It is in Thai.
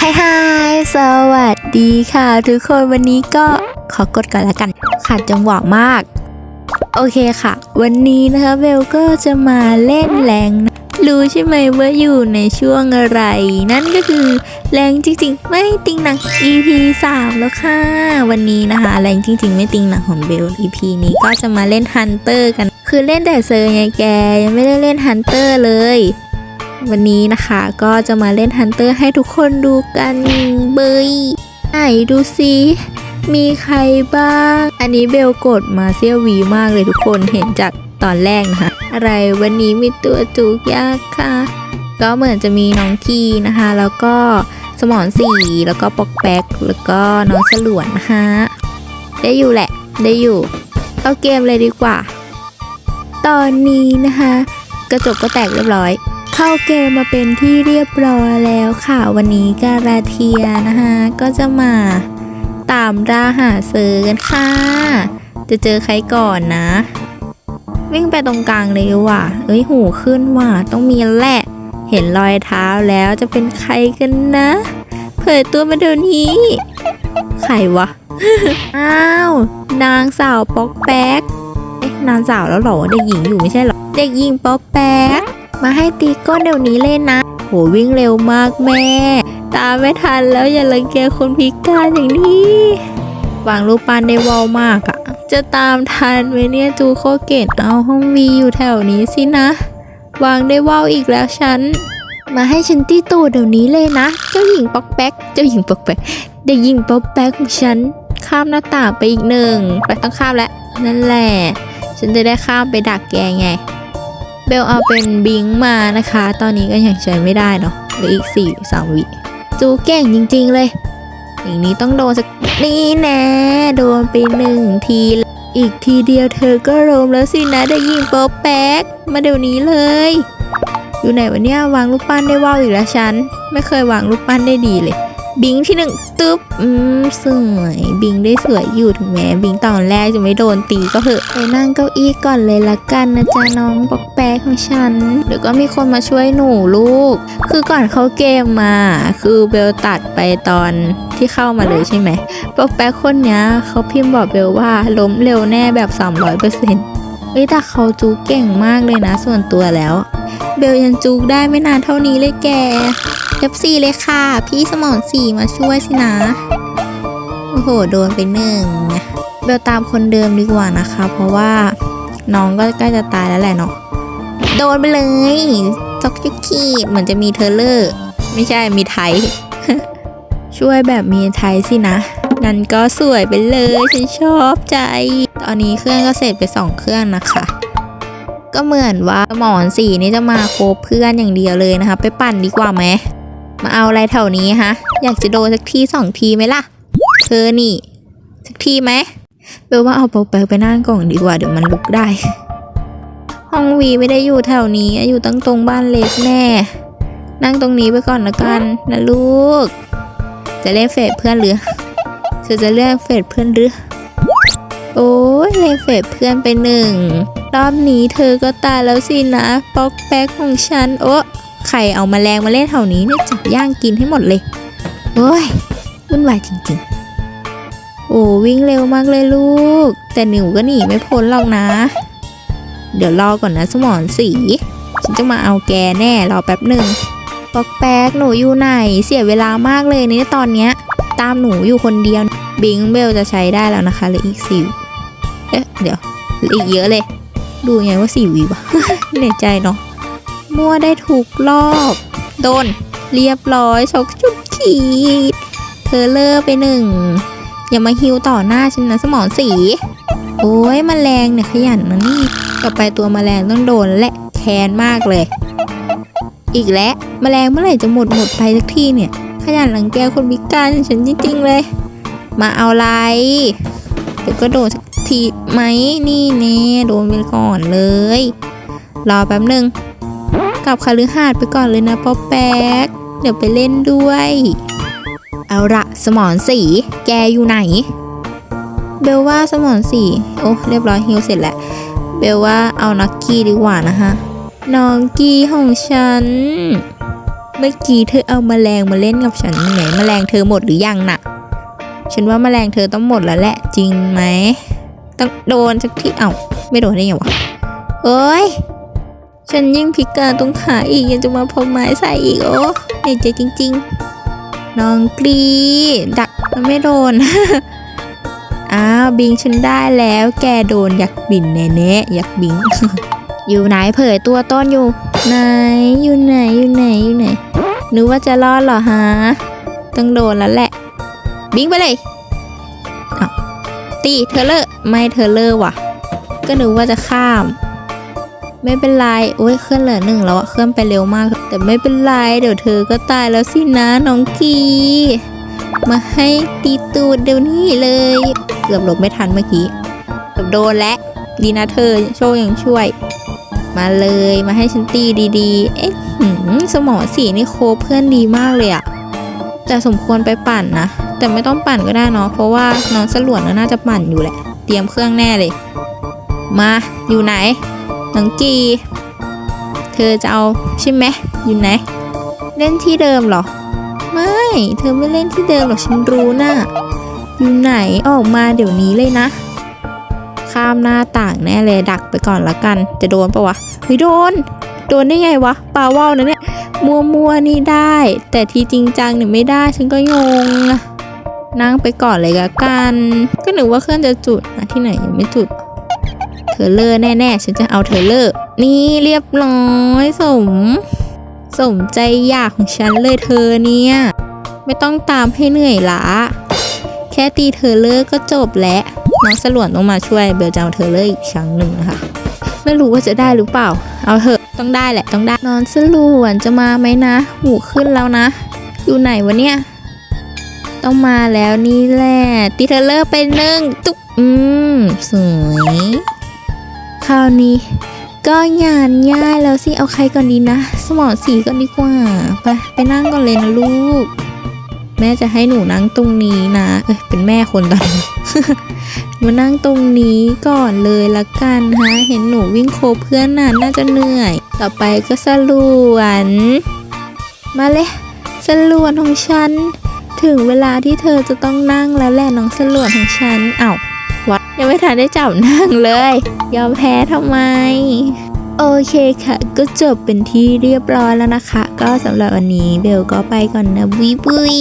ฮายฮายสวัสดีค่ะ ทุกคนวันนี้ก็ขอกดก่อนละกันขาดจังหวะมาก โอเคค่ะ วันนี้นะคะเบลก็จะมาเล่นแรงนะรู้ใช่ไหมว่าอยู่ในช่วงอะไร นั่นก็คือแรงจริงๆ ไม่ติงหนัง EP 3 แล้วค่ะ วันนี้นะคะแรงจริง ๆ ไม่ติงหนังของเบล EP นี้ก็จะมาเล่นฮันเตอร์กัน คือเล่นแต่เซอร์ไงแกยังไม่ได้เล่นฮันเตอร์เลย วันนี้นะคะก็จะมาเล่นฮันเตอร์ให้ทุกคนดูกันเบยไหนดูสิมีใครบ้าง อันนี้เบลกดมาเซียวีมากเลยทุกคนเห็นจากตอนแรกนะคะ อะไรวันนี้มีตัวจูกยากค่ะ ก็เหมือนจะมีน้องทีนะคะ แล้วก็สมอนสีแล้วก็ปอกแป๊กแล้วก็น้องฉลวนนะคะได้อยู่แหละ ได้อยู่เข้าเกมเลยดีกว่า ตอนนี้นะคะ กระจกก็แตกเรียบร้อย เข้าเกมมาเป็นที่เรียบร้อยแล้วค่ะ วันนี้การาเทียนะคะก็จะมาตามราหาเซอร์กันค่ะ จะเจอใครก่อนนะ วิ่งไปตรงกลางเลยว่ะ เอ้ยหูขึ้นว่ะ ต้องมีแหละเห็นรอยเท้าแล้วจะเป็นใครกันนะ เผยตัวมาเดี๋ยวนี้ ใครวะ อ้าว นางสาวป๊อกแป๊ก เอ๊ะนางสาวแล้วหรอ เด็กหญิงอยู่ไม่ใช่หรอ เด็กหญิงป๊อกแป๊ก มาให้ตีก้นเดี๋ยวนี้เลยนะ โหวิ่งเร็วมากแม่ ตามไม่ทันแล้วอย่าลังแกคนพิการอย่างนี้วางรูปปั้นได้วาวมากอะจะตามทันไหมเนี่ยจูโคเกตเอาห้องวีอยู่แถวนี้สินะ วางได้เวาวอีกแล้วฉัน มาให้ฉันตีตูดเดี๋ยวนี้เลยนะ เจ้าหญิงป๊อกแป๊ก เจ้าหญิงป๊อกแป๊กเด็กหญิงป๊อกแป๊กของฉัน ข้ามหน้าต่างไปอีกหนึ่ง ไปต้องข้ามแล้ว นั่นแหละ ฉันจะได้ข้ามไปดักแกไง เบลเอาเป็นบิงมานะคะ ตอนนี้ก็ยังใช้ไม่ได้เนาะเหลืออีกสี่สามวิจูเก่งจริง ๆ เลย อย่างนี้ต้องโดนสักนี่แน่โดนไปหนึ่งทีอีกทีเดียวเธอก็ล้มแล้วสินะได้ยิงโป๊แป๊กมาเดี๋ยวนี้เลย อยู่ไหนวะเนี่ยวางรูปปั้นได้ว่าวอีกแล้วฉัน ไม่เคยวางรูปปั้นได้ดีเลย บิงที่หนึ่งตึ๊บอืมสวยบิงได้สวยอยู่ถึงแม้บิงตอนแรกจะไม่โดนตีก็เหอะไปนั่งเก้าอี้ก่อนเลยละกันนะจ๊ะน้องปอกแป๊กของฉันเดี๋ยวก็มีคนมาช่วยหนูลูก คือก่อนเข้าเกมมา คือเบลตัดไปตอนที่เข้ามาเลยใช่ไหมปอกแป๊กคนเนี้ยเขาพิมพ์บอกเบลว่าล้มเร็วแน่แบบ 300%เอ้ยแต่เขาจูเก่งมากเลยนะส่วนตัวแล้ว เบลยังจูได้ไม่นานเท่านี้เลยแก F4 เลยค่ะ พี่สมอนสี่มาช่วยสินะ โอ้โห โดนไปหนึ่งเบลตามคนเดิมดีกว่านะคะ เพราะว่าน้องก็ใกล้จะตายแล้วแหละเนาะ โดนไปเลยจอกยุกีเหมือนจะมีเทอเลอร์ ไม่ใช่มีไทย ช่วยแบบมีไทยสินะงั้นก็สวยไปเลยฉันชอบใจ ตอนนี้เครื่องก็เสร็จไปสองเครื่องนะคะ ก็เหมือนว่าหมอนสีนี่จะมาโคบเพื่อนอย่างเดียวเลยนะคะ ไปปั่นดีกว่าไหม มาเอาอะไรแถวนี้ฮะ อยากจะโดนสักทีสองทีไหมล่ะ เธอนี่ สักทีไหมเบลว่าเอาปอกแปกไปนั่งก่อนดีกว่าเดี๋ยวมันลุกได้ ห้องวีไม่ได้อยู่แถวนี้ อยู่ตั้งตรงบ้านเล็กแน่ นั่งตรงนี้ไปก่อนละกันนะลูก จะเล่นเฟดเพื่อนหรือเธอจะเลือกเฟดเพื่อนหรือโอ้ยเล่นเฟดเพื่อนไปหนึ่งรอบนี้เธอก็ตายแล้วสินะ ป๊อกแป๊กของฉันโอ้ ใครเอามาแมลงมาเล่นแถวนี้เนี่ยจับย่างกินให้หมดเลยโอ้ยวุ่นวายจริงๆ โอ้วิ่งเร็วมากเลยลูก แต่หนูก็หนีไม่พ้นหรอกนะ เดี๋ยวรอก่อนนะสมอนสีฉันจะมาเอาแกแน่รอแป๊บหนึ่งปอกแป๊กหนูอยู่ไหนเสียเวลามากเลยในตอนเนี้ย ตามหนูอยู่คนเดียวบิงเบลจะใช้ได้แล้วนะคะเหลืออีกสิวเอ๊ะเดี๋ยวเหลืออีกเยอะเลย ดูไงว่าสี่วิวะเหนื่อยใจเนาะ มั่วได้ถูกรอบ โดน เรียบร้อยชกจุดขีดเธอเลอร์ไปหนึ่ง อย่ามาฮิวต่อหน้าฉันนะสมองสี โอ้ยมแมลงเนี่ยขยันนะนี่ ต่อไปตัวมแมลงต้องโดนและแค้นมากเลย อีกแล้วมแมลงเมื่อไหร่จะหมดหมดไปสักทีเนี่ย ขยันหลังแกคนพิการฉันจริงๆเลย มาเอาไรเดี๋ยวก็โดนสักทีไหมนี่เน่โดนไปก่อนเลย รอแป๊บหนึ่ง กลับคาลือหาดไปก่อนเลยนะป๊อปแป๊ก เดี๋ยวไปเล่นด้วย เอาละสมอนสี แกอยู่ไหน เบลว่าสมอนสี โอ้เรียบร้อยฮิวเสร็จแล้ว เบลว่าเอานักกี้ดีกว่านะคะน้องกี้ของฉัน เมื่อกี้เธอเอาแมลงมาเล่นกับฉันไหนมแมลงเธอหมดหรือยังน่ะ ฉันว่าแมลงเธอต้องหมดแล้วแหละ จริงไหม ต้องโดนสักทีเอ้าไม่โดนได้ยังวะโอ้ย ฉันยิ่งพิการตรงขาอีกยังจะมาพกไม้ใส่อีกโอ้เหนื่อยใจจริงๆ น้องกรีดักมันไม่โดน อ้าวบิงฉันได้แล้วแกโดนยักบินแน่ๆยักบิง อยู่ไหนเผยตัวต้นอยู่ ไหนอยู่ไหนอยู่ไหนอยู่ไหนนึกว่าจะรอดเหรอฮะต้องโดนแล้วแหละ บิงไปเลยตีเธอเลอร์ไม่เธอเลอร์ว่ะ ก็นึกว่าจะข้าม ไม่เป็นไรโอ้ยเคลื่อนเหลือหนึ่งแล้วอะเคลื่อนไปเร็วมาก แต่ไม่เป็นไร เดี๋ยวเธอก็ตายแล้วสินะน้องกี มาให้ตีตูดเดี๋ยวนี้เลย เกือบหลบไม่ทันเมื่อกี้เกือบโดนและ ดีนะเธอโชคยังช่วย มาเลยมาให้ฉันตีดีๆ เอ๊ะหืมสมอสีนี่โคเพื่อนดีมากเลยอะแต่สมควรไปปั่นนะ แต่ไม่ต้องปั่นก็ได้เนาะเพราะว่าน้องสลวนน่าจะปั่นอยู่แหละ เตรียมเครื่องแน่เลย มาอยู่ไหน น้องกีเธอจะเอาใช่ไหมอยู่ไหน เล่นที่เดิมเหรอ ไม่ เธอไม่เล่นที่เดิมหรอกฉันรู้น่ะอยู่ไหนออกมาเดี๋ยวนี้เลยนะ ข้ามหน้าต่างแน่เลยดักไปก่อนละกัน จะโดนปะวะเฮ้ยโดน โดนได้ไงวะปลาว่าวนะเนี่ยมัวมัวนี่ได้ แต่ที่จริงจังเนี่ยไม่ได้ฉันก็งงนั่งไปก่อนเลยละกัน ก็หนึกว่าเครื่องจะจุดนะที่ไหนยังไม่จุด อเลอร์แน่ๆ ฉันจะเอาเธอเลอร์นี่เรียบร้อยสม สมใจอยากของฉันเลยเธอเนี่ย ไม่ต้องตามให้เหนื่อยละแค่ตีเธอเลอร์ก็จบแล้วน้องสลวนต้องมาช่วยเบลจะเอาเธอเลอร์อีกครั้งหนึ่งนะคะไม่รู้ว่าจะได้หรือเปล่า เอาเถอะต้องได้แหละต้องได้นอนสลวนจะมาไหมนะหูขึ้นแล้วนะ อยู่ไหนวะเนี่ยต้องมาแล้วนี่แหละตีเธอเลอร์ไปหนึ่งตุ๊บอืม สวย คราวนี้ ก็งานง่ายแล้วสิเอาใครก่อนดีนะ สมองสีก่อนดีกว่า ไปไปนั่งก่อนเลยนะลูก แม่จะให้หนูนั่งตรงนี้นะ เอ้ยเป็นแม่คนตอนนี้มานั่งตรงนี้ก่อนเลยละกันฮะ เห็นหนูวิ่งโคเพื่อนน่ะน่าจะเหนื่อย ต่อไปก็สลวน มาเลยสลวนของฉัน ถึงเวลาที่เธอจะต้องนั่งแล้วแหละน้องสลวนของฉันเอ้า วัดยังไม่ทันได้จับนั่งเลย ยอมแพ้ทำไม โอเคค่ะ ก็จบเป็นที่เรียบร้อยแล้วนะคะ ก็สำหรับวันนี้เบลก็ไปก่อนนะบุยบุย